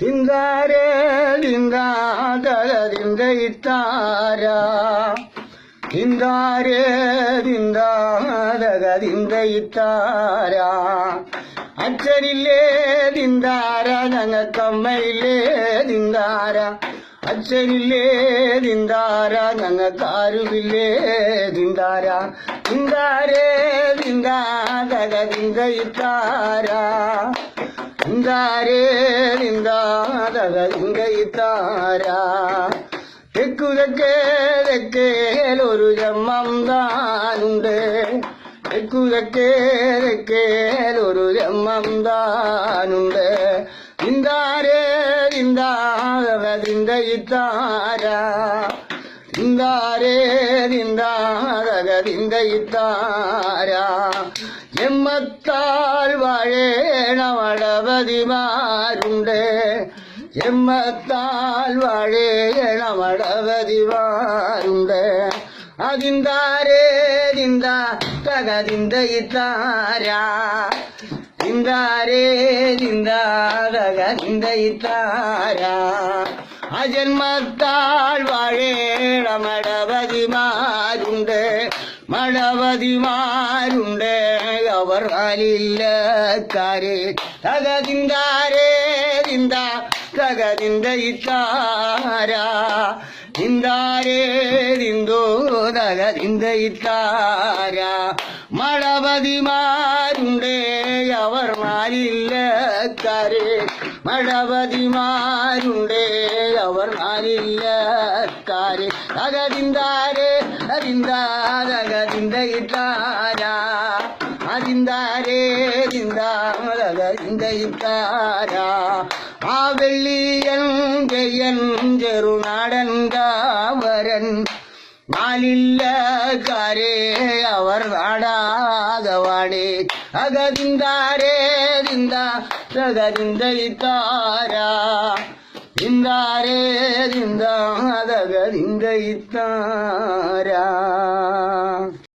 തിങ്കാരേ തിങ്കാതല തിങ്കയിത്താര തിങ്കാരേ തിങ്കാതക തിങ്കയിത്താര അച്ഛനില്ലേ തിന്താര ഞങ്ങൾക്കമ്മയില്ലേ തിന്താര അച്ഛനില്ലേ തിന്താര ഞങ്ങൾക്കാരുമില്ലേ തിന്താര തിന്താരേ തിന്താതക തിങ്കയിത്താര ದಿಂದಾದಗದಿಂದ ಇತ್ತಾರ ದಿಂದಾರೆ ದಿಂದಾದಗದಿಂದ ಇತ್ತಾರ തെക്കുതക്കെ തെക്കേലൊരു ജന്മം താനുണ്ട് തെക്കുതക്കെ തെക്കേലൊരു ജന്മം താനുണ്ട് இந்தாரே திந்தாரக திந்தைத்தாரா எம்மத்தால் வாழே நமடபதிமாருண்டே எம்மத்தால் வாழே நமடபதிமாருண்டே அதிந்தாரே திந்தா தக திந்தைத்தாரா திந்தாரே திந்தா தக திந்தைத்தாரா அஜன்மத்தால் வாழே ധാരാളം മഴവതിമാരുണ്ട്. മടവതിമാരുണ്ട് അവർ കാലില്ലക്കാരെ തകതിന്താരേ നിന്ദ തകതിന്ത ഇത്താര. നിന്ദാരേ നിന്തോ തകതിന്ത ഇത്താര. മഴവതിമാരുണ്ട്. അവർ മാലില്ലക്കാരെ മഴപതിമാരുണ്ടേ அவர் மாறியக்காரே அகதிந்தாரே அறிந்தார் அகதிந்த இட்டாரா அறிந்தாரே அறிந்தாரகதிந்த இட்டாரா மாவெள்ளியன் ஜெயன் ஜெருநாடன் காவரன் நாளில்லக்காரே அவர் நாடாதவாடே அகதிந்தாரே திந்தா சகதிந்த இத்தாரா ഇന്താരേ ദിന്ത തകതിന്ത ഇത്താര